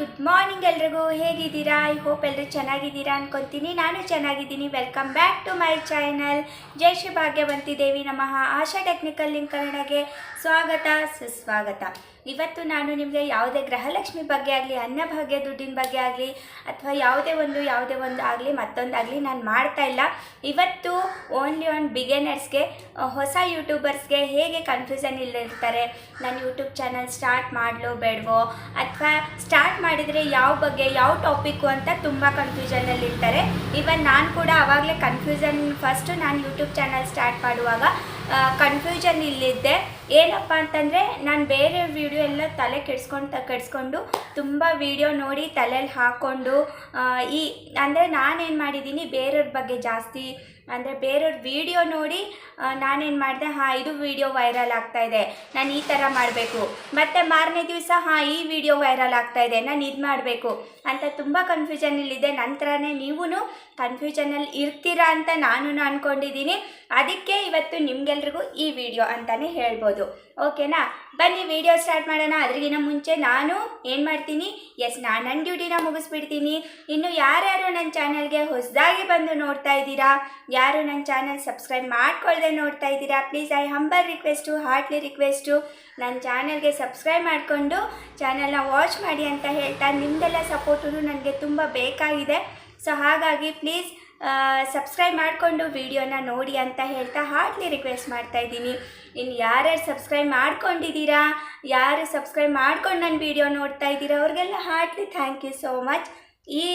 Good morning ಎಲ್ರಿಗೂ. ಹೇಗಿದ್ದೀರಾ? I hope ಎಲ್ಲರೂ ಚೆನ್ನಾಗಿದ್ದೀರಾ ಅನ್ಕೊತೀನಿ. ನಾನು ಚೆನ್ನಾಗಿದ್ದೀನಿ. Welcome back to my channel ಜೈ ಶ್ರೀ ಭಾಗ್ಯವಂತಿ ದೇವಿ ನಮಃ. ಆಶಾ ಟೆಕ್ನಿಕಲ್ ಲಿಂಕ್ ಕನ್ನಡಗೆ ಸ್ವಾಗತ, ಸುಸ್ವಾಗತ. ಇವತ್ತು ನಾನು ನಿಮಗೆ ಯಾವುದೇ ಗೃಹಲಕ್ಷ್ಮಿ ಬಗ್ಗೆ ಆಗಲಿ ಅನ್ನಭಾಗ್ಯ ದುಡ್ಡಿನ ಬಗ್ಗೆ ಆಗಲಿ, ಅಥವಾ ಯಾವುದೇ ಒಂದು ಯಾವುದೇ ಒಂದು ಆಗಲಿ, ಮತ್ತೊಂದಾಗಲಿ ನಾನು ಮಾಡ್ತಾ ಇಲ್ಲ. ಇವತ್ತು ಓನ್ಲಿ ಆನ್ ಬಿಗಿನರ್ಸ್ಗೆ ಹೊಸ ಯೂಟ್ಯೂಬರ್ಸ್ಗೆ ಹೇಗೆ ಕನ್ಫ್ಯೂಷನ್ ಇಲ್ಲಿರ್ತಾರೆ? ನಾನು ಯೂಟ್ಯೂಬ್ ಚಾನಲ್ ಸ್ಟಾರ್ಟ್ ಮಾಡಲೋ ಬೇಡವೋ? ಅಥವಾ ಸ್ಟಾರ್ಟ್ ಮಾಡಿದರೆ ಯಾವ ಬಗ್ಗೆ, ಯಾವ ಟಾಪಿಕ್ಕು ಅಂತ ತುಂಬ ಕನ್ಫ್ಯೂಷನಲ್ಲಿ ಇರ್ತಾರೆ. ಇವನ್ ನಾನು ಕೂಡ ಆವಾಗಲೇ ಕನ್ಫ್ಯೂಷನ್ ಫಸ್ಟು ನಾನು ಯೂಟ್ಯೂಬ್ ಚಾನಲ್ ಸ್ಟಾರ್ಟ್ ಮಾಡುವಾಗ ಕನ್ಫ್ಯೂಷನ್ ಇಲ್ಲಿದ್ದೆ ಏನಪ್ಪ ಅಂತಂದರೆ, ನಾನು ಬೇರೆ ವಿಡಿಯೋ ಎಲ್ಲ ತಲೆ ಕೆಡ್ಸ್ಕೊಂಡು ಕೆಡಿಸ್ಕೊಂಡು ತುಂಬ ವಿಡಿಯೋ ನೋಡಿ ತಲೆಯಲ್ಲಿ ಹಾಕ್ಕೊಂಡು ಈ, ಅಂದರೆ ನಾನೇನು ಮಾಡಿದ್ದೀನಿ ಬೇರೆಯವ್ರ ಬಗ್ಗೆ ಜಾಸ್ತಿ ಅಂದರೆ ಬೇರೆಯವ್ರ ವಿಡಿಯೋ ನೋಡಿ ನಾನೇನು ಮಾಡಿದೆ? ಹಾಂ, ಇದು ವಿಡಿಯೋ ವೈರಲ್ ಆಗ್ತಾ ಇದೆ. ನಾನು ಈ ಥರ ಮಾಡಬೇಕು. ಮತ್ತು ಮಾರನೇ ದಿವಸ, ಹಾಂ, ಈ ವಿಡಿಯೋ ವೈರಲ್ ಆಗ್ತಾ ಇದೆ. ನಾನು ಇದು ಮಾಡಬೇಕು. ಅಂತ ತುಂಬ ಕನ್ಫ್ಯೂಷನಲ್ಲಿದೆ ನಂತರನೇ ನೀವೂ ಕನ್ಫ್ಯೂಷನಲ್ಲಿ ಇರ್ತೀರಾ ಅಂತ ನಾನು ಅಂದ್ಕೊಂಡಿದ್ದೀನಿ ಅದಕ್ಕೆ ಇವತ್ತು ನಿಮಗೆಲ್ರಿಗೂ ಈ ವಿಡಿಯೋ ಅಂತಲೇ ಹೇಳ್ಬೋದು. ಓಕೆನಾ ಬನ್ನಿ ವಿಡಿಯೋ ಸ್ಟಾರ್ಟ್ ಮಾಡೋಣ. ಅದ್ರಿಗಿನ ಮುಂಚೆ ನಾನು ಏನು ಮಾಡ್ತೀನಿ? ಎಸ್ ನಾನು ನನ್ನ ಡ್ಯೂಟಿನ ಮುಗಿಸ್ಬಿಡ್ತೀನಿ. ಇನ್ನು ಯಾರ್ಯಾರು ನನ್ನ ಚಾನಲ್ಗೆ ಹೊಸದಾಗಿ ಬಂದು ನೋಡ್ತಾ ಇದ್ದೀರಾ? ಯಾರು ನನ್ನ ಚಾನಲ್ ಸಬ್ಸ್ಕ್ರೈಬ್ ಮಾಡ್ಕೊಳ್ಳದೆ ನೋಡ್ತಾ ಇದ್ದೀರಾ please I humble request heartly request ನನ್ನ ಚಾನಲ್ಗೆ ಸಬ್ಸ್ಕ್ರೈಬ್ ಮಾಡಿಕೊಂಡು ಚಾನಲ್ನ ವಾಚ್ ಮಾಡಿ ಅಂತ ಹೇಳ್ತಾ ನಿಮ್ಮದೆಲ್ಲ ಸಪೋರ್ಟು ನನಗೆ ತುಂಬ ಬೇಕಾಗಿದೆ. ಸೊ ಹಾಗಾಗಿ ಪ್ಲೀಸ್ ಸಬ್ಸ್ಕ್ರೈಬ್ ಮಾಡಿಕೊಂಡು ವಿಡಿಯೋನ ನೋಡಿ ಅಂತ ಹೇಳ್ತಾ ಹಾರ್ಟ್ಲಿ ರಿಕ್ವೆಸ್ಟ್ ಮಾಡ್ತಾ ಇದ್ದೀನಿ. ಇನ್ನು ಯಾರ್ಯಾರು ಸಬ್ಸ್ಕ್ರೈಬ್ ಮಾಡ್ಕೊಂಡಿದ್ದೀರಾ, ಯಾರು ಸಬ್ಸ್ಕ್ರೈಬ್ ಮಾಡ್ಕೊಂಡು ನನ್ನ ವಿಡಿಯೋ ನೋಡ್ತಾ ಇದ್ದೀರಾ, ಅವ್ರಿಗೆಲ್ಲ heartly thank you so much ಈ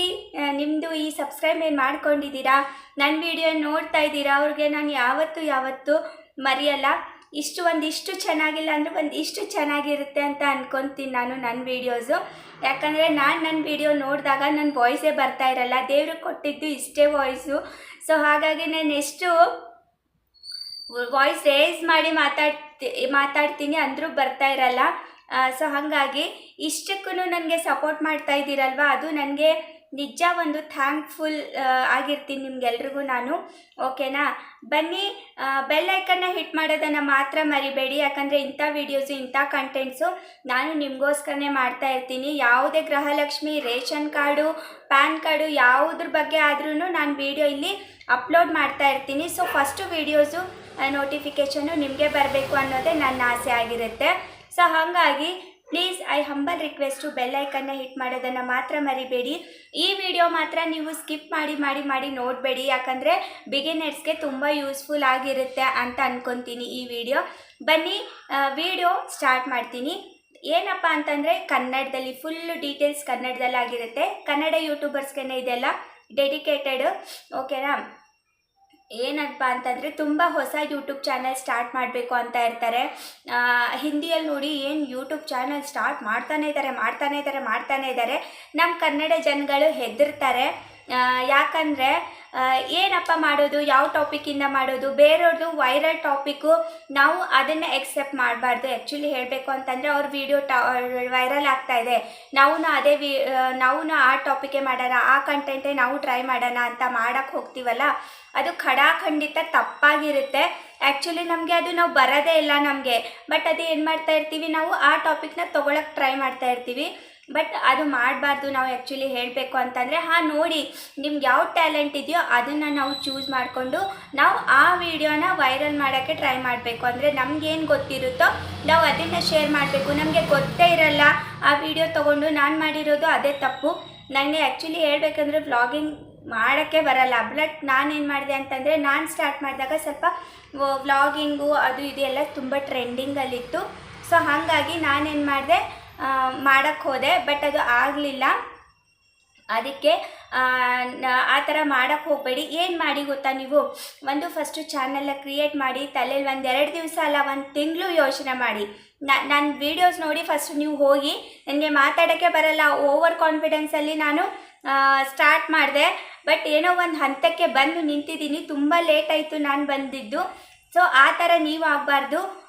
ನಿಮ್ಮದು ಈ ಸಬ್ಸ್ಕ್ರೈಬ್ ಏನು ಮಾಡ್ಕೊಂಡಿದ್ದೀರಾ? ನನ್ನ ವಿಡಿಯೋ ನೋಡ್ತಾ ಇದ್ದೀರಾ? ಅವ್ರಿಗೆ ನಾನು ಯಾವತ್ತೂ ಯಾವತ್ತೂ ಮರೆಯಲ್ಲ. ಇಷ್ಟು ಒಂದಿಷ್ಟು ಚೆನ್ನಾಗಿಲ್ಲ ಅಂದರೆ ಒಂದಿಷ್ಟು ಚೆನ್ನಾಗಿರುತ್ತೆ ಅಂತ ಅಂದ್ಕೊತೀನಿ ನಾನು ನನ್ನ ವೀಡಿಯೋಸು ಯಾಕಂದರೆ ನಾನು ನನ್ನ ವಿಡಿಯೋ ನೋಡಿದಾಗ ನನ್ನ ವಾಯ್ಸೇ ಬರ್ತಾ ಇರಲ್ಲ. ದೇವ್ರಿಗೆ ಕೊಟ್ಟಿದ್ದು ಇಷ್ಟೇ ವಾಯ್ಸು ಸೊ ಹಾಗಾಗಿ ನಾನು ಎಷ್ಟು ವಾಯ್ಸ್ ರೇಸ್ ಮಾಡಿ ಮಾತಾಡ್ತಿ, ಮಾತಾಡ್ತೀನಿ ಅಂದರೂ ಬರ್ತಾ ಇರಲ್ಲ. ಸೊ ಹಾಗಾಗಿ ಇಷ್ಟಕ್ಕೂ ನನಗೆ ಸಪೋರ್ಟ್ ಮಾಡ್ತಾ ಇದ್ದೀರಲ್ವ? ಅದು ನನಗೆ ನಿಜ ಒಂದು ಥ್ಯಾಂಕ್ಫುಲ್ ಆಗಿರ್ತೀನಿ ನಿಮ್ಗೆಲ್ರಿಗೂ ನಾನು. ಓಕೆನಾ ಬನ್ನಿ ಬೆಲ್ ಐಕನ್ನ ಹಿಟ್ ಮಾಡೋದನ್ನು ಮಾತ್ರ ಮರಿಬೇಡಿ. ಯಾಕಂದರೆ ಇಂಥ ವೀಡಿಯೋಸು ಇಂಥ ಕಂಟೆಂಟ್ಸು ನಾನು ನಿಮಗೋಸ್ಕರನೇ ಮಾಡ್ತಾ ಇರ್ತೀನಿ. ಯಾವುದೇ Gruhalakshmi, ration card, PAN card ಯಾವುದ್ರ ಬಗ್ಗೆ ಆದ್ರೂ ನಾನು ವೀಡಿಯೋ ಇಲ್ಲಿ ಅಪ್ಲೋಡ್ ಮಾಡ್ತಾ ಇರ್ತೀನಿ. ಸೊ ಫಸ್ಟು ವೀಡಿಯೋಸು ನೋಟಿಫಿಕೇಷನು ನಿಮಗೆ ಬರಬೇಕು ಅನ್ನೋದೇ ನನ್ನ ಆಸೆ ಆಗಿರುತ್ತೆ. ಸೊ ಹಾಗಾಗಿ please I humble request bell ಐಕನ್ನ hit ಮಾಡೋದನ್ನು ಮಾತ್ರ ಮರಿಬೇಡಿ. ಈ ವಿಡಿಯೋ ಮಾತ್ರ ನೀವು ಸ್ಕಿಪ್ ಮಾಡಿ ಮಾಡಿ ಮಾಡಿ ನೋಡಬೇಡಿ. ಯಾಕಂದರೆ ಬಿಗಿನರ್ಸ್ಗೆ ತುಂಬ ಯೂಸ್ಫುಲ್ ಆಗಿರುತ್ತೆ ಅಂತ ಅಂದ್ಕೊತೀನಿ ಈ ವಿಡಿಯೋ ಬನ್ನಿ ವಿಡಿಯೋ ಸ್ಟಾರ್ಟ್ ಮಾಡ್ತೀನಿ. ಏನಪ್ಪ ಅಂತಂದರೆ, ಕನ್ನಡದಲ್ಲಿ ಫುಲ್ಲು ಡೀಟೇಲ್ಸ್ ಕನ್ನಡದಲ್ಲಿ ಆಗಿರುತ್ತೆ ಕನ್ನಡ ಯೂಟ್ಯೂಬರ್ಸ್ಗೆ ಇದೆಲ್ಲ ಡೆಡಿಕೇಟೆಡ್ ಓಕೆನಾ ಏನಪ್ಪ ಅಂತಂದರೆ ತುಂಬ ಹೊಸ ಯೂಟ್ಯೂಬ್ ಚಾನಲ್ ಸ್ಟಾರ್ಟ್ ಮಾಡಬೇಕು ಅಂತ ಇರ್ತಾರೆ. ಹಿಂದಿಯಲ್ಲಿ ನೋಡಿ ಏನು ಯೂಟ್ಯೂಬ್ ಚಾನಲ್ ಸ್ಟಾರ್ಟ್ ಮಾಡ್ತಾನೇ ಇದ್ದಾರೆ ಮಾಡ್ತಾನೇ ಇದ್ದಾರೆ ಮಾಡ್ತಾನೇ ಇದ್ದಾರೆ ನಮ್ಮ ಕನ್ನಡ ಜನಗಳು ಹೆದರ್ತಾರೆ. ಯಾಕಂದರೆ ಏನಪ್ಪ ಮಾಡೋದು, ಯಾವ ಟಾಪಿಕಿಂದ ಮಾಡೋದು, ಬೇರೆಯವ್ರದ್ದು ವೈರಲ್ ಟಾಪಿಕ್ಕು ನಾವು ಅದನ್ನು ಎಕ್ಸೆಪ್ಟ್ ಮಾಡಬಾರ್ದು. ಆ್ಯಕ್ಚುಲಿ ಹೇಳಬೇಕು ಅಂತಂದರೆ ಅವ್ರ ವಿಡಿಯೋ ವೈರಲ್ ಆಗ್ತಾ ಇದೆ. ನಾವು ಅದೇ ವಿ ನಾವು ಆ ಟಾಪಿಕೇ ಮಾಡೋಣ, ಆ ಕಂಟೆಂಟೇ ನಾವು ಟ್ರೈ ಮಾಡೋಣ ಅಂತ ಮಾಡೋಕ್ಕೆ ಹೋಗ್ತೀವಲ್ಲ? ಅದು ಖಡಾಖಂಡಿತ ತಪ್ಪಾಗಿರುತ್ತೆ. ಆ್ಯಕ್ಚುಲಿ ನಮಗೆ ಅದು ನಾವು ಬರೋದೇ ಇಲ್ಲ ನಮಗೆ. ಬಟ್ ಅದು ಏನು ಮಾಡ್ತಾ ಇರ್ತೀವಿ, ನಾವು ಆ ಟಾಪಿಕ್ನ ತೊಗೊಳಕ್ಕೆ ಟ್ರೈ ಮಾಡ್ತಾ ಇರ್ತೀವಿ. ಬಟ್ ಅದು ಮಾಡಬಾರ್ದು ನಾವು ಆ್ಯಕ್ಚುಲಿ ಹೇಳಬೇಕು ಅಂತಂದರೆ, ಹಾಂ, ನೋಡಿ, ನಿಮ್ಗೆ ಯಾವ ಟ್ಯಾಲೆಂಟ್ ಇದೆಯೋ ಅದನ್ನು ನಾವು ಚೂಸ್ ಮಾಡಿಕೊಂಡು ನಾವು ಆ ವಿಡಿಯೋನ ವೈರಲ್ ಮಾಡೋಕ್ಕೆ ಟ್ರೈ ಮಾಡಬೇಕು. ಅಂದರೆ ನಮಗೇನು ಗೊತ್ತಿರುತ್ತೋ ನಾವು ಅದನ್ನು ಶೇರ್ ಮಾಡಬೇಕು. ನಮಗೆ ಗೊತ್ತೇ ಇರಲ್ಲ, ಆ ವಿಡಿಯೋ ತೊಗೊಂಡು ನಾನು ಮಾಡಿರೋದು ಅದೇ ತಪ್ಪು. ನನಗೆ ಆ್ಯಕ್ಚುಲಿ ಹೇಳಬೇಕಂದ್ರೆ ವ್ಲಾಗಿಂಗ್ ಮಾಡೋಕ್ಕೆ ಬರಲ್ಲ. ಬಟ್ ನಾನೇನು ಮಾಡಿದೆ ಅಂತಂದರೆ, ನಾನು ಸ್ಟಾರ್ಟ್ ಮಾಡಿದಾಗ ಸ್ವಲ್ಪ ವ್ಲಾಗಿಂಗು ಅದು, ಇದು ಎಲ್ಲ ತುಂಬ ಟ್ರೆಂಡಿಂಗಲ್ಲಿತ್ತು ಸೊ ಹಾಗಾಗಿ ನಾನೇನು ಮಾಡಿದೆ ಮಾಡೋಕ್ಕೆ ಹೋದೆ ಬಟ್ ಅದು ಆಗಲಿಲ್ಲ. ಅದಕ್ಕೆ ಆ, ಥರ ಮಾಡೋಕ್ಕೆ ಹೋಗಬೇಡಿ. ಏನು ಮಾಡಿ ಗೊತ್ತಾ ನೀವು? ಒಂದು ಫಸ್ಟು ಚಾನಲ್ನ ಕ್ರಿಯೇಟ್ ಮಾಡಿ ತಲೆಯಲ್ಲಿ ಒಂದು ಎರಡು ದಿವಸ ಅಲ್ಲ ಒಂದು ತಿಂಗಳು ಯೋಚನೆ ಮಾಡಿ. ನನ್ನ ವೀಡಿಯೋಸ್ ನೋಡಿ ಫಸ್ಟ್ ನೀವು ಹೋಗಿ ನನಗೆ ಮಾತಾಡೋಕ್ಕೆ ಬರಲ್ಲ ಓವರ್ ಕಾನ್ಫಿಡೆನ್ಸಲ್ಲಿ ನಾನು ಸ್ಟಾರ್ಟ್ ಮಾಡಿದೆ. ಬಟ್ ಏನೋ ಒಂದು ಹಂತಕ್ಕೆ ಬಂದು ನಿಂತಿದ್ದೀನಿ. ತುಂಬ ಲೇಟ್ ಆಯಿತು ನಾನು ಬಂದಿದ್ದು. ಸೊ ಆ ಥರ ನೀವು ಆಗಬಾರ್ದು.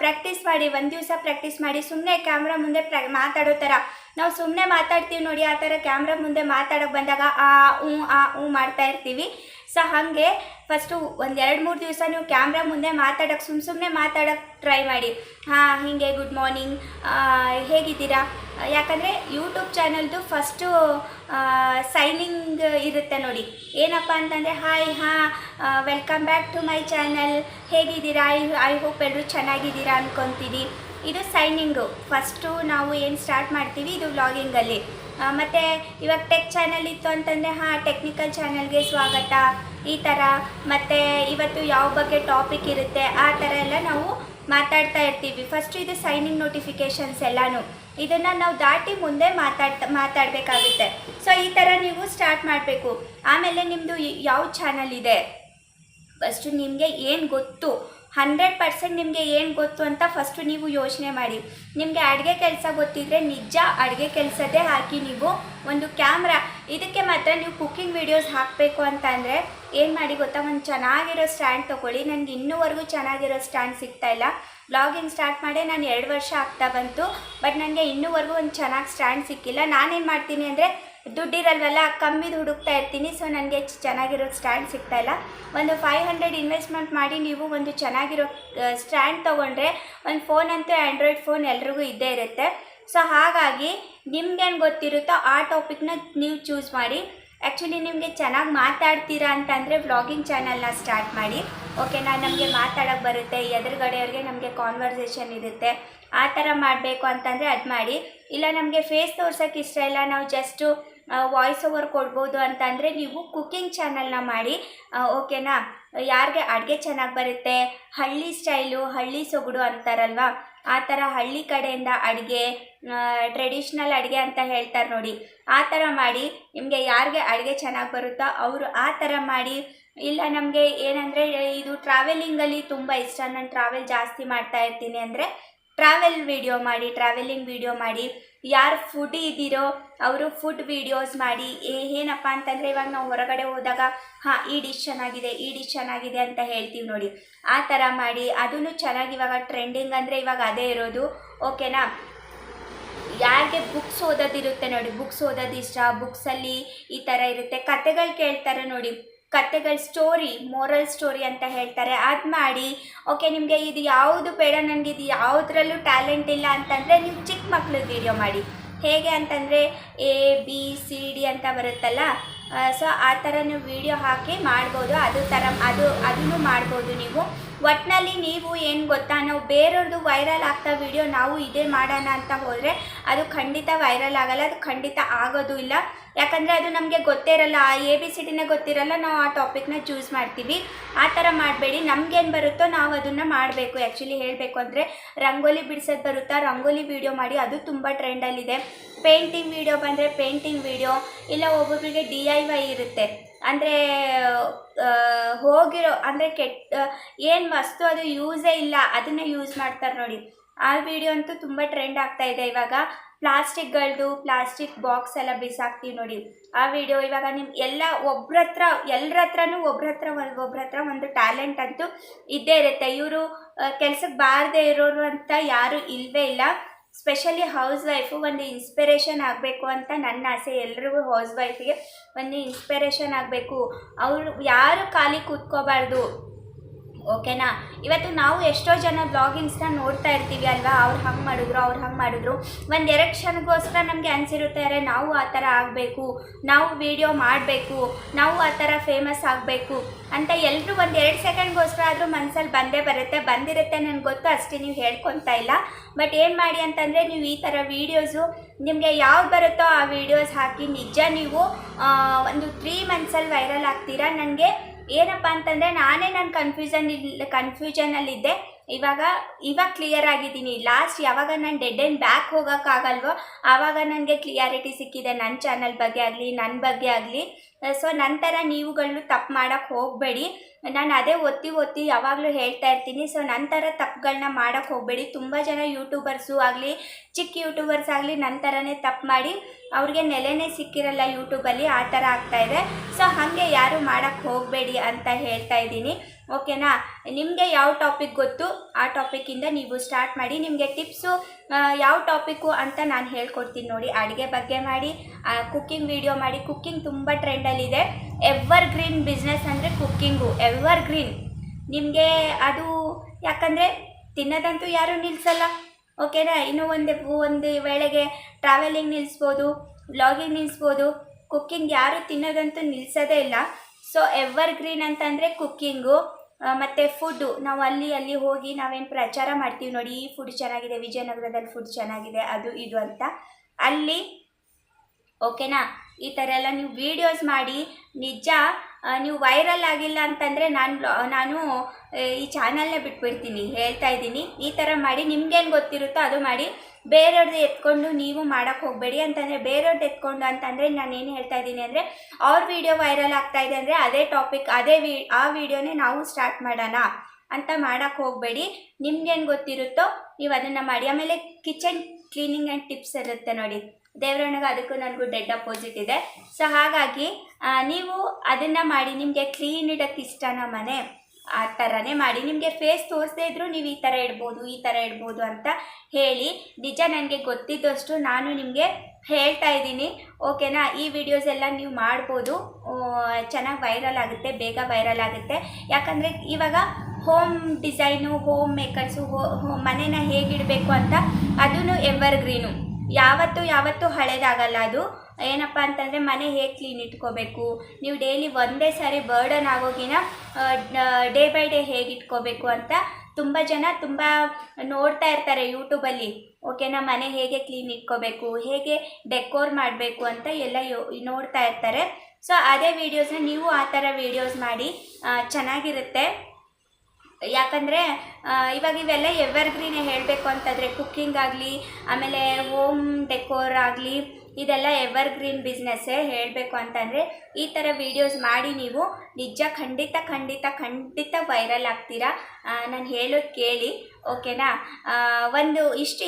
ಪ್ರಾಕ್ಟೀಸ್ ಮಾಡಿ, ಒಂದು ದಿವಸ ಪ್ರಾಕ್ಟೀಸ್ ಮಾಡಿ ಸುಮ್ಮನೆ ಕ್ಯಾಮ್ರಾ ಮುಂದೆ ಪ್ರ ಮಾತಾಡೋ ಥರ ನಾವು ಸುಮ್ಮನೆ ಮಾತಾಡ್ತೀವಿ ನೋಡಿ, ಆ ಥರ ಕ್ಯಾಮ್ರಾ ಮುಂದೆ ಮಾತಾಡೋಕೆ ಬಂದಾಗ ಆ ಹ್ಞೂ ಆ ಹ್ಞೂ ಮಾಡ್ತಾ ಇರ್ತೀವಿ. ಸೊ ಹಾಗೆ ಫಸ್ಟು ಒಂದು ಎರಡು ಮೂರು ದಿವಸ ನೀವು ಕ್ಯಾಮ್ರಾ ಮುಂದೆ ಮಾತಾಡೋಕ್ಕೆ ಸುಮ್ಮ ಸುಮ್ಮನೆ ಮಾತಾಡೋಕ್ಕೆ ಟ್ರೈ ಮಾಡಿ. ಹಾಂ, ಹೀಗೆ ಗುಡ್ ಮಾರ್ನಿಂಗ್ ಹೇಗಿದ್ದೀರಾ? ಯಾಕಂದರೆ ಯೂಟ್ಯೂಬ್ ಚಾನಲ್ದು ಫಸ್ಟು ಸೈನಿಂಗ್ ಇರುತ್ತೆ ನೋಡಿ. ಏನಪ್ಪ ಅಂತಂದರೆ ಹಾಯ್ ಹಾಂ welcome back to my channel ಹೇಗಿದ್ದೀರಾ? ಐ ಐ ಹೋಪ್ ಎಲ್ಲರೂ ಚೆನ್ನಾಗಿದ್ದೀರಾ? ಅಂದ್ಕೊತೀನಿ ಇದು ಸೈನಿಂಗು ಫಸ್ಟು ನಾವು ಏನು ಸ್ಟಾರ್ಟ್ ಮಾಡ್ತೀವಿ? ಇದು ವ್ಲಾಗಿಂಗಲ್ಲಿ ಮತ್ತು ಇವಾಗ ಟೆಕ್ ಚಾನಲ್ ಇತ್ತು ಅಂತಂದರೆ, ಹಾಂ ಟೆಕ್ನಿಕಲ್ ಚಾನಲ್ಗೆ ಸ್ವಾಗತ. ಈ ಥರ ಮತ್ತು ಇವತ್ತು ಯಾವ ಬಗ್ಗೆ ಟಾಪಿಕ್ ಇರುತ್ತೆ, ಆ ಥರ ಎಲ್ಲ ನಾವು ಮಾತಾಡ್ತಾ ಇರ್ತೀವಿ. ಫಸ್ಟು ಇದು ಸೈನಿಂಗ್ ನೋಟಿಫಿಕೇಷನ್ಸ್ ಎಲ್ಲನೂ. ಇದನ್ನು ನಾವು ದಾಟಿ ಮುಂದೆ ಮಾತಾಡ್ತಾ, ಮಾತಾಡಬೇಕಾಗುತ್ತೆ. ಸೊ ಈ ಥರ ನೀವು ಸ್ಟಾರ್ಟ್ ಮಾಡಬೇಕು. ಆಮೇಲೆ ನಿಮ್ಮದು ಯಾವ ಚಾನಲ್ ಇದೆ? ಫಸ್ಟು ನಿಮಗೆ ಏನು ಗೊತ್ತು? ಹಂಡ್ರೆಡ್ ಪರ್ಸೆಂಟ್ ನಿಮಗೆ ಏನು ಗೊತ್ತು ಅಂತ ಫಸ್ಟು ನೀವು ಯೋಚನೆ ಮಾಡಿ. ನಿಮಗೆ ಅಡುಗೆ ಕೆಲಸ ಗೊತ್ತಿದ್ದರೆ ನಿಜ ಅಡುಗೆ ಕೆಲಸದೇ ಹಾಕಿ ನೀವು ಒಂದು ಕ್ಯಾಮ್ರಾ ಇದಕ್ಕೆ ಮಾತ್ರ ನೀವು ಕುಕ್ಕಿಂಗ್ ವೀಡಿಯೋಸ್ ಹಾಕಬೇಕು ಅಂತ ಅಂದರೆ ಏನು ಮಾಡಿ ಗೊತ್ತಾ? ಒಂದು ಚೆನ್ನಾಗಿರೋ ಸ್ಟ್ಯಾಂಡ್ ತೊಗೊಳ್ಳಿ. ನನಗೆ ಇನ್ನೂವರೆಗೂ ಚೆನ್ನಾಗಿರೋ ಸ್ಟ್ಯಾಂಡ್ ಸಿಗ್ತಾ ಇಲ್ಲ. ಬ್ಲಾಗಿಂಗ್ ಸ್ಟಾರ್ಟ್ ಮಾಡಿ ನಾನು ಎರಡು ವರ್ಷ ಆಗ್ತಾ ಬಂತು. ಬಟ್ ನನಗೆ ಇನ್ನೂವರೆಗೂ ಒಂದು ಚೆನ್ನಾಗಿ ಸ್ಟ್ಯಾಂಡ್ ಸಿಕ್ಕಿಲ್ಲ. ನಾನೇನು ಮಾಡ್ತೀನಿ ಅಂದರೆ ದುಡ್ಡಿರಲ್ವಲ್ಲ, ಕಮ್ಮಿದು ಹುಡುಕ್ತಾ ಇರ್ತೀನಿ. ಸೊ ನನಗೆ ಚೆನ್ನಾಗಿರೋ ಸ್ಟ್ಯಾಂಡ್ ಸಿಗ್ತಾ ಇಲ್ಲ. ಒಂದು ಫೈವ್ ಹಂಡ್ರೆಡ್ ಇನ್ವೆಸ್ಟ್ಮೆಂಟ್ ಮಾಡಿ ನೀವು ಒಂದು ಚೆನ್ನಾಗಿರೋ ಸ್ಟ್ಯಾಂಡ್ ತೊಗೊಂಡ್ರೆ ಒಂದು ಫೋನ್ ಅಂತೂ ಆ್ಯಂಡ್ರಾಯ್ಡ್ ಫೋನ್ ಎಲ್ರಿಗೂ ಇದ್ದೇ ಇರುತ್ತೆ. ಸೊ ಹಾಗಾಗಿ ನಿಮ್ಗೇನು ಗೊತ್ತಿರುತ್ತೋ ಆ ಟಾಪಿಕ್ನ ನೀವು ಚೂಸ್ ಮಾಡಿ. ಆ್ಯಕ್ಚುಲಿ ನಿಮಗೆ ಚೆನ್ನಾಗಿ ಮಾತಾಡ್ತೀರಾ ಅಂತಂದರೆ ವ್ಲಾಗಿಂಗ್ ಚಾನಲ್ನ ಸ್ಟಾರ್ಟ್ ಮಾಡಿ. ಓಕೆನಾ ನಮಗೆ ಮಾತಾಡೋಕ್ಕೆ ಬರುತ್ತೆ, ಎದುರುಗಡೆಯವ್ರಿಗೆ ನಮಗೆ ಕಾನ್ವರ್ಸೇಷನ್ ಇರುತ್ತೆ. ಆ ಥರ ಮಾಡಬೇಕು ಅಂತಂದರೆ ಅದು ಮಾಡಿ. ಇಲ್ಲ, ನಮಗೆ ಫೇಸ್ ತೋರ್ಸೋಕ್ಕೆ ಇಷ್ಟ ಇಲ್ಲ, ನಾವು ಜಸ್ಟು ವಾಯ್ಸ್ ಓವರ್ ಕೊಡ್ಬೋದು ಅಂತಂದರೆ ನೀವು ಕುಕ್ಕಿಂಗ್ ಚಾನಲ್ನ ಮಾಡಿ. ಓಕೆನಾ ಯಾರಿಗೆ ಅಡುಗೆ ಚೆನ್ನಾಗಿ ಬರುತ್ತೆ? ಹಳ್ಳಿ ಸ್ಟೈಲು ಹಳ್ಳಿ ಸೊಗಡು ಅಂತಾರಲ್ವಾ? ಆ ಥರ ಹಳ್ಳಿ ಕಡೆಯಿಂದ ಅಡುಗೆ ಟ್ರೆಡಿಷ್ನಲ್ ಅಡುಗೆ ಅಂತ ಹೇಳ್ತಾರೆ ನೋಡಿ. ಆ ಥರ ಮಾಡಿ ನಿಮಗೆ ಯಾರಿಗೆ ಅಡುಗೆ ಚೆನ್ನಾಗಿ ಬರುತ್ತೋ ಅವರು ಆ ಥರ ಮಾಡಿ. ಇಲ್ಲ ನಮಗೆ ಏನಂದರೆ, ಇದು ಟ್ರಾವೆಲಿಂಗಲ್ಲಿ ತುಂಬ ಇಷ್ಟ. ನಾನು ಟ್ರಾವೆಲ್ ಜಾಸ್ತಿ ಮಾಡ್ತಾ ಇರ್ತೀನಿ ಅಂದರೆ ಟ್ರಾವೆಲ್ ವಿಡಿಯೋ ಮಾಡಿ ಟ್ರಾವೆಲಿಂಗ್ ವಿಡಿಯೋ ಮಾಡಿ, ಯಾರು ಫುಡ್ ಇದ್ದೀರೋ ಅವರು ಫುಡ್ ವಿಡಿಯೋಸ್ ಮಾಡಿ, ಏ- ಏನಪ್ಪ ಅಂತಂದರೆ ಇವಾಗ ನಾವು ಹೊರಗಡೆ ಹೋದಾಗ, ಹಾಂ, ಈ ಡಿಶ್ ಚೆನ್ನಾಗಿದೆ, ಈ ಡಿಶ್ ಚೆನ್ನಾಗಿದೆ ಅಂತ ಹೇಳ್ತೀವಿ ನೋಡಿ. ಆ ಥರ ಮಾಡಿ ಅದನ್ನು ಚೆನ್ನಾಗಿ ಇವಾಗ ಟ್ರೆಂಡಿಂಗ್ ಅಂದರೆ ಇವಾಗ ಅದೇ ಇರೋದು. ಓಕೆನಾ ಯಾರಿಗೆ ಬುಕ್ಸ್ ಓದೋದಿರುತ್ತೆ ನೋಡಿ ಬುಕ್ಸ್ ಓದೋದು ಇಷ್ಟ ಬುಕ್ಸಲ್ಲಿ ಈ ಥರ ಇರುತ್ತೆ. ಕತೆಗಳು ಕೇಳ್ತಾರೆ ನೋಡಿ. ಕತೆಗಳ ಸ್ಟೋರಿ ಮೋರಲ್ ಸ್ಟೋರಿ ಅಂತ ಹೇಳ್ತಾರೆ. ಅದು ಮಾಡಿ ಓಕೆ ನಿಮಗೆ ಇದು ಯಾವುದು ಬೇಡ ನನಗೆ ಇದು ಯಾವುದ್ರಲ್ಲೂ ಟ್ಯಾಲೆಂಟ್ ಇಲ್ಲ ಅಂತಂದರೆ ನೀವು ಚಿಕ್ಕ ಮಕ್ಳದ್ದು ವೀಡಿಯೋ ಮಾಡಿ. ಹೇಗೆ ಅಂತಂದರೆ ಎ ಬಿ ಸಿ ಡಿ ಅಂತ ಬರುತ್ತಲ್ಲ ಸೊ ಆ ಥರ ನೀವು ವಿಡಿಯೋ ಹಾಕಿ ಮಾಡ್ಬೋದು. ಅದು ಥರ ಅದು, ಅದನ್ನು ಮಾಡ್ಬೋದು ನೀವು. ಒಟ್ಟಿನಲ್ಲಿ ನೀವು ಏನು ಗೊತ್ತಾ, ನಾವು ಬೇರೆಯವ್ರದ್ದು ವೈರಲ್ ಆಗ್ತಾ ವೀಡಿಯೋ ನಾವು ಇದೇ ಮಾಡೋಣ ಅಂತ ಹೋದರೆ ಅದು ಖಂಡಿತ ವೈರಲ್ ಆಗಲ್ಲ, ಅದು ಖಂಡಿತ ಆಗೋದು ಇಲ್ಲ. ಯಾಕಂದರೆ ಅದು ನಮಗೆ ಗೊತ್ತೇ ಇರಲ್ಲ, ಆ ಎ ಬಿ ಸಿ ಡಿನೇ ಗೊತ್ತಿರಲ್ಲ, ನಾವು ಆ ಟಾಪಿಕ್ನ ಚೂಸ್ ಮಾಡ್ತೀವಿ. ಆ ಥರ ಮಾಡಬೇಡಿ, ನಮಗೇನು ಬರುತ್ತೋ ನಾವು ಅದನ್ನು ಮಾಡಬೇಕು. ಆ್ಯಕ್ಚುಲಿ ಹೇಳಬೇಕು ಅಂದರೆ, ರಂಗೋಲಿ ಬಿಡಿಸೋದು ಬರುತ್ತಾ? ರಂಗೋಲಿ ವಿಡಿಯೋ ಮಾಡಿ, ಅದು ತುಂಬ ಟ್ರೆಂಡಲ್ಲಿದೆ. ಪೇಂಟಿಂಗ್ ವೀಡಿಯೋ ಬಂದರೆ ಪೇಂಟಿಂಗ್ ವೀಡಿಯೋ ಇಲ್ಲ ಒಬ್ಬೊಬ್ಬರಿಗೆ ಡಿ ಐ ವೈ ಇರುತ್ತೆ. ಅಂದರೆ ಹೋಗಿರೋ, ಅಂದರೆ ಕೆಟ್ಟ, ಏನು ವಸ್ತು ಅದು ಯೂಸೇ ಇಲ್ಲ, ಅದನ್ನು ಯೂಸ್ ಮಾಡ್ತಾರೆ ನೋಡಿ. ಆ ವಿಡಿಯೋ ಅಂತೂ ತುಂಬ ಟ್ರೆಂಡ್ ಆಗ್ತಾ ಇದೆ. ಇವಾಗ ಪ್ಲಾಸ್ಟಿಕ್ಗಳದ್ದು ಪ್ಲಾಸ್ಟಿಕ್ ಬಾಕ್ಸ್ ಎಲ್ಲ ಬಿಸಾಕ್ತೀವಿ ನೋಡಿ. ಆ ವಿಡಿಯೋ ಇವಾಗ ನಿಮ್ಮ ಎಲ್ಲ ಒಬ್ರ ಹತ್ರ ಎಲ್ಲರ ಹತ್ರನೂ ಒಬ್ರ ಹತ್ರ ಒಂದು ಒಬ್ರ ಹತ್ರ ಒಂದು ಟ್ಯಾಲೆಂಟ್ ಅಂತೂ ಇದ್ದೇ ಇರುತ್ತೆ. ಇವರು ಕೆಲ್ಸಕ್ಕೆ ಬಾರದೇ ಇರೋರು ಅಂತ ಯಾರೂ ಇಲ್ಲವೇ ಇಲ್ಲ. ಸ್ಪೆಷಲಿ ಹೌಸ್ ವೈಫು ಒಂದು ಇನ್ಸ್ಪಿರೇಷನ್ ಆಗಬೇಕು ಅಂತ ನನ್ನ ಆಸೆ. ಎಲ್ರಿಗೂ ಹೌಸ್ ವೈಫಿಗೆ ಒಂದು ಇನ್ಸ್ಪಿರೇಷನ್ ಆಗಬೇಕು. ಅವರು ಯಾರು ಖಾಲಿ ಕೂತ್ಕೋಬಾರ್ದು. ಓಕೆನಾ? ಇವತ್ತು ನಾವು ಎಷ್ಟೋ ಜನ ಬ್ಲಾಗಿಂಗ್ಸ್ನ ನೋಡ್ತಾ ಇರ್ತೀವಿ ಅಲ್ವಾ? ಅವ್ರು ಹಂಗೆ ಮಾಡಿದ್ರು, ಅವ್ರು ಹಂಗೆ ಮಾಡಿದ್ರು. ಒಂದು ಎರಡು ಕ್ಷಣಕ್ಕೋಸ್ಕರ ನಮಗೆ ಅನಿಸಿರುತ್ತೆ, ಅರೆ, ನಾವು ಆ ಥರ ಆಗಬೇಕು, ನಾವು ವಿಡಿಯೋ ಮಾಡಬೇಕು, ನಾವು ಆ ಥರ ಫೇಮಸ್ ಆಗಬೇಕು ಅಂತ ಎಲ್ಲರೂ ಒಂದು ಎರಡು ಸೆಕೆಂಡ್ಗೋಸ್ಕರ ಆದರೂ ಮನಸ್ಸಲ್ಲಿ ಬಂದೇ ಬರುತ್ತೆ. ಬಂದಿರುತ್ತೆ ನನಗೆ ಗೊತ್ತು, ಅಷ್ಟೇ ನೀವು ಹೇಳ್ಕೊತಾ ಇಲ್ಲ. ಬಟ್ ಏನು ಮಾಡಿ ಅಂತಂದರೆ, ನೀವು ಈ ಥರ ವೀಡಿಯೋಸು, ನಿಮಗೆ ಯಾವ್ದು ಬರುತ್ತೋ ಆ ವೀಡಿಯೋಸ್ ಹಾಕಿ ನಿಜ ನೀವು ಒಂದು ತ್ರೀ ಮಂತ್ಸಲ್ಲಿ ವೈರಲ್ ಆಗ್ತೀರಾ? ನನಗೆ ಏನಪ್ಪ ಅಂತಂದರೆ ನಾನೇ ನನ್ನ ಕನ್ಫ್ಯೂಷನ್ ಇಲ್ಲ ಕನ್ಫ್ಯೂಷನಲ್ಲಿದ್ದೆ ಇವಾಗ ಇವಾಗ ಕ್ಲಿಯರ್ ಆಗಿದ್ದೀನಿ. ಲಾಸ್ಟ್ ಯಾವಾಗ ನಾನು ಡೆಡ್ ಆ್ಯಂಡ್ ಬ್ಯಾಕ್ ಹೋಗೋಕ್ಕಾಗಲ್ವೋ ಆವಾಗ ನನಗೆ ಕ್ಲಿಯಾರಿಟಿ ಸಿಕ್ಕಿದೆ. ನನ್ನ ಚಾನಲ್ ಬಗ್ಗೆ ಆಗಲಿ ನನ್ನ ಬಗ್ಗೆ ಆಗಲಿ. ಸೊ ನಂತರ ನೀವುಗಳು ತಪ್ಪು ಮಾಡೋಕ್ಕೆ ಹೋಗಬೇಡಿ. ನಾನು ಅದೇ ಒತ್ತಿ ಒತ್ತಿ ಯಾವಾಗಲೂ ಹೇಳ್ತಾ ಇರ್ತೀನಿ. ಸೊ ನಂತರ ತಪ್ಪುಗಳನ್ನ ಮಾಡೋಕ್ಕೆ ಹೋಗಬೇಡಿ. ತುಂಬ ಜನ ಯೂಟ್ಯೂಬರ್ಸು ಆಗಲಿ, ಚಿಕ್ಕ ಯೂಟ್ಯೂಬರ್ಸ್ ಆಗಲಿ ನಂತರನೇ ತಪ್ಪು ಮಾಡಿ ಅವ್ರಿಗೆ ನೆಲೆನೇ ಸಿಕ್ಕಿರಲ್ಲ ಯೂಟ್ಯೂಬಲ್ಲಿ ಆ ಥರ ಆಗ್ತಾಯಿದೆ ಸೊ ಹಾಗೆ ಯಾರು ಮಾಡೋಕ್ಕೆ ಹೋಗಬೇಡಿ ಅಂತ ಹೇಳ್ತಾ ಇದ್ದೀನಿ. ಓಕೆನಾ ನಿಮಗೆ ಯಾವ ಟಾಪಿಕ್ ಗೊತ್ತು? ಆ ಟಾಪಿಕ್ಕಿಂದ ನೀವು ಸ್ಟಾರ್ಟ್ ಮಾಡಿ. ನಿಮಗೆ ಟಿಪ್ಸು ಯಾವ ಟಾಪಿಕ್ಕು ಅಂತ ನಾನು ಹೇಳ್ಕೊಡ್ತೀನಿ ನೋಡಿ. ಅಡುಗೆ ಬಗ್ಗೆ ಮಾಡಿ ಕುಕ್ಕಿಂಗ್ ವಿಡಿಯೋ ಮಾಡಿ. ಕುಕ್ಕಿಂಗ್ ತುಂಬ ಟ್ರೆಂಡಲ್ಲಿದೆ ಎವರ್ ಗ್ರೀನ್ ಬಿಸ್ನೆಸ್ ಅಂದರೆ ಕುಕ್ಕಿಂಗು ಎವರ್ ಗ್ರೀನ್ ನಿಮಗೆ ಅದು ಯಾಕಂದರೆ ತಿನ್ನೋದಂತೂ ಯಾರೂ ನಿಲ್ಲಿಸಲ್ಲ ಓಕೆನಾ ಇನ್ನೂ ಒಂದು ಒಂದು ವೇಳೆಗೆ ಟ್ರಾವೆಲಿಂಗ್ ನಿಲ್ಲಿಸ್ಬೋದು ವ್ಲಾಗಿಂಗ್ ನಿಲ್ಲಿಸ್ಬೋದು ಕುಕ್ಕಿಂಗ್ ಯಾರು ತಿನ್ನೋದಂತೂ ನಿಲ್ಲಿಸೋದೇ ಇಲ್ಲ. ಸೊ ಎವರ್ ಗ್ರೀನ್ ಅಂತಂದರೆ ಕುಕ್ಕಿಂಗು ಮತ್ತು ಫುಡ್ಡು ನಾವು ಅಲ್ಲಿ ಅಲ್ಲಿ ಹೋಗಿ ನಾವೇನು ಪ್ರಚಾರ ಮಾಡ್ತೀವಿ ನೋಡಿ, ಈ ಫುಡ್ ಚೆನ್ನಾಗಿದೆ, ವಿಜಯನಗರದಲ್ಲಿ ಫುಡ್ ಚೆನ್ನಾಗಿದೆ, ಅದು, ಇದು ಅಂತ. ಅಲ್ಲಿ ಓಕೆನಾ ಈ ಥರ ಎಲ್ಲ ನೀವು ವೀಡಿಯೋಸ್ ಮಾಡಿ, ನಿಜ ನೀವು ವೈರಲ್ ಆಗಿಲ್ಲ ಅಂತಂದರೆ ನಾನು ನಾನು ಈ ಚಾನಲ್ನ ಬಿಟ್ಬಿಡ್ತೀನಿ. ಹೇಳ್ತಾ ಇದ್ದೀನಿ. ಈ ಥರ ಮಾಡಿ ನಿಮ್ಗೇನು ಗೊತ್ತಿರುತ್ತೋ ಅದು ಮಾಡಿ ಬೇರೆಯವ್ರದ್ದು ಎತ್ಕೊಂಡು ನೀವು ಮಾಡೋಕ್ಕೆ ಹೋಗಬೇಡಿ. ಅಂತಂದರೆ ಬೇರೆಯವ್ರದ್ದು ಎತ್ಕೊಂಡು ಅಂತಂದರೆ ನಾನು ಏನು ಹೇಳ್ತಾ ಇದ್ದೀನಿ ಅಂದರೆ ಅವ್ರ ವಿಡಿಯೋ ವೈರಲ್ ಆಗ್ತಾ ಇದೆ ಅಂದರೆ ಅದೇ ಟಾಪಿಕ್ ಅದೇ ವಿ, ಆ ವಿಡಿಯೋನೇ ನಾವು ಸ್ಟಾರ್ಟ್ ಮಾಡೋಣ ಅಂತ ಮಾಡೋಕ್ಕೆ ಹೋಗಬೇಡಿ. ನಿಮ್ಗೇನು ಗೊತ್ತಿರುತ್ತೋ ನೀವು ಅದನ್ನು ಮಾಡಿ. ಆಮೇಲೆ ಕಿಚನ್ ಕ್ಲೀನಿಂಗ್ ಆ್ಯಂಡ್ ಟಿಪ್ಸ್ ಇರುತ್ತೆ ನೋಡಿ. ದೇವರಣ್ಣಗೆ ಅದಕ್ಕೂ ನನಗೂ ಡೆಡ್ ಅಪೋಸಿಟ್ ಇದೆ. ಸೊ ಹಾಗಾಗಿ ನೀವು ಅದನ್ನು ಮಾಡಿ, ನಿಮಗೆ ಕ್ಲೀನ್ ಇಡೋಕ್ಕೆ ನಮ್ಮ ಮನೆ? ಆ ಥರನೇ ಮಾಡಿ. ನಿಮಗೆ ಫೇಸ್ ತೋರಿಸದೇ ಇದ್ದರೂ ನೀವು ಈ ಥರ ಇಡ್ಬೋದು, ಈ ಥರ ಇಡ್ಬೋದು ಅಂತ ಹೇಳಿ, ನಿಜ ನನಗೆ ಗೊತ್ತಿದ್ದಷ್ಟು ನಾನು ನಿಮಗೆ ಹೇಳ್ತಾ ಇದ್ದೀನಿ. ಓಕೆನಾ ಈ ವಿಡಿಯೋಸ್ ಎಲ್ಲ ನೀವು ಮಾಡ್ಬೋದು. ಚೆನ್ನಾಗಿ ವೈರಲ್ ಆಗುತ್ತೆ, ಬೇಗ ವೈರಲ್ ಆಗುತ್ತೆ. ಯಾಕಂದರೆ ಇವಾಗ ಹೋಮ್ ಡಿಸೈನು ಹೋಮ್ ಮೇಕರ್ಸು ಹೋ, ಹೋ- ಮನೇನ ಹೇಗಿಡಬೇಕು ಅಂತ ಅದೂ ಎವರ್ ಗ್ರೀನು ಯಾವತ್ತೂ ಯಾವತ್ತೂ ಹಳೇದಾಗಲ್ಲ ಅದು. ಏನಪ್ಪ ಅಂತಂದರೆ ಮನೆ ಹೇಗೆ ಕ್ಲೀನ್ ಇಟ್ಕೋಬೇಕು? ನೀವು ಡೈಲಿ ಒಂದೇ ಸಾರಿ ಬರ್ಡನ್ ಆಗೋಗಿನ ಡೇ ಬೈ ಡೇ ಹೇಗೆ ಇಟ್ಕೋಬೇಕು ಅಂತ ತುಂಬ ಜನ ತುಂಬ ನೋಡ್ತಾ ಇರ್ತಾರೆ ಯೂಟ್ಯೂಬಲ್ಲಿ ಓಕೆನಾ ಮನೆ ಹೇಗೆ ಕ್ಲೀನ್ ಇಟ್ಕೋಬೇಕು? ಹೇಗೆ ಡೆಕೋರ್ ಮಾಡಬೇಕು ಅಂತ ಎಲ್ಲ ಯೋ, ನೋಡ್ತಾ ಇರ್ತಾರೆ. ಸೊ ಅದೇ ವೀಡಿಯೋಸ್ನ ನೀವು ಆ ಥರ ವೀಡಿಯೋಸ್ ಮಾಡಿ ಚೆನ್ನಾಗಿರುತ್ತೆ. ಯಾಕಂದರೆ ಇವಾಗ ಇವೆಲ್ಲ ಎವರ್ಗ್ರೀನೇ ಹೇಳಬೇಕು ಅಂತಂದರೆ ಕುಕ್ಕಿಂಗ್ ಆಗಲಿ ಆಮೇಲೆ ಹೋಮ್ ಡೆಕೋರ್ ಆಗಲಿ ಇದೆಲ್ಲ ಎವರ್ ಗ್ರೀನ್ ಬಿಸ್ನೆಸ್ಸೇ ಹೇಳಬೇಕು ಅಂತಂದರೆ ಈ ಥರ ವೀಡಿಯೋಸ್ ಮಾಡಿ ನೀವು ನಿಜ ಖಂಡಿತ ಖಂಡಿತ ಖಂಡಿತ ವೈರಲ್ ಆಗ್ತೀರಾ? ನಾನು ಹೇಳೋದು ಕೇಳಿ ಓಕೆನಾ ಒಂದು ಇಷ್ಟು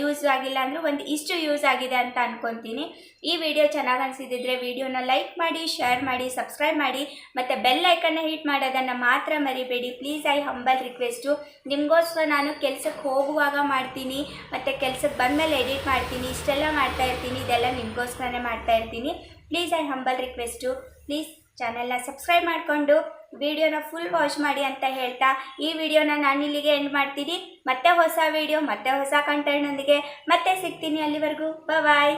ಯೂಸ್ ಆಗಿಲ್ಲ ಅಂದರೂ ಒಂದು ಇಷ್ಟು ಯೂಸ್ ಆಗಿದೆ ಅಂತ ಅಂದ್ಕೊತೀನಿ ಈ ವಿಡಿಯೋ ಚೆನ್ನಾಗಿ ಅನಿಸಿದ್ರೆ ವಿಡಿಯೋನ ಲೈಕ್ ಮಾಡಿ ಶೇರ್ ಮಾಡಿ ಸಬ್ಸ್ಕ್ರೈಬ್ ಮಾಡಿ, ಮತ್ತು ಬೆಲ್ ಐಕನ್ನ ಹಿಟ್ ಮಾಡೋದನ್ನು ಮಾತ್ರ ಮರಿಬೇಡಿ. ಪ್ಲೀಸ್ ಐ ಹಂಬಲ್ ರಿಕ್ವೆಸ್ಟು ನಿಮಗೋಸ್ಕರ ನಾನು ಕೆಲಸಕ್ಕೆ ಹೋಗುವಾಗ ಮಾಡ್ತೀನಿ, ಮತ್ತು ಕೆಲಸಕ್ಕೆ ಬಂದಮೇಲೆ ಎಡಿಟ್ ಮಾಡ್ತೀನಿ, ಇಷ್ಟೆಲ್ಲ ಮಾಡ್ತಾ ಇರ್ತೀನಿ. ಇದೆಲ್ಲ ನಿಮಗೋಸ್ಕರನೇ ಮಾಡ್ತಾ ಇರ್ತೀನಿ. Please I humble request please ಚಾನೆಲ್ನ ಸಬ್ಸ್ಕ್ರೈಬ್ ಮಾಡಿಕೊಂಡು ವಿಡಿಯೋನ ಫುಲ್ ವಾಚ್ ಮಾಡಿ ಅಂತ ಹೇಳ್ತಾ, ಈ ವಿಡಿಯೋನ ನಾನು ಇಲ್ಲಿಗೆ ಎಂಡ್ ಮಾಡ್ತೀನಿ. ಮತ್ತೆ ಹೊಸ ವಿಡಿಯೋ ಮತ್ತೆ ಹೊಸ ಕಂಟೆಂಟ್ನೊಂದಿಗೆ ಮತ್ತೆ ಸಿಗ್ತೀನಿ ಅಲ್ಲಿವರೆಗೂ. ಬಾಯ್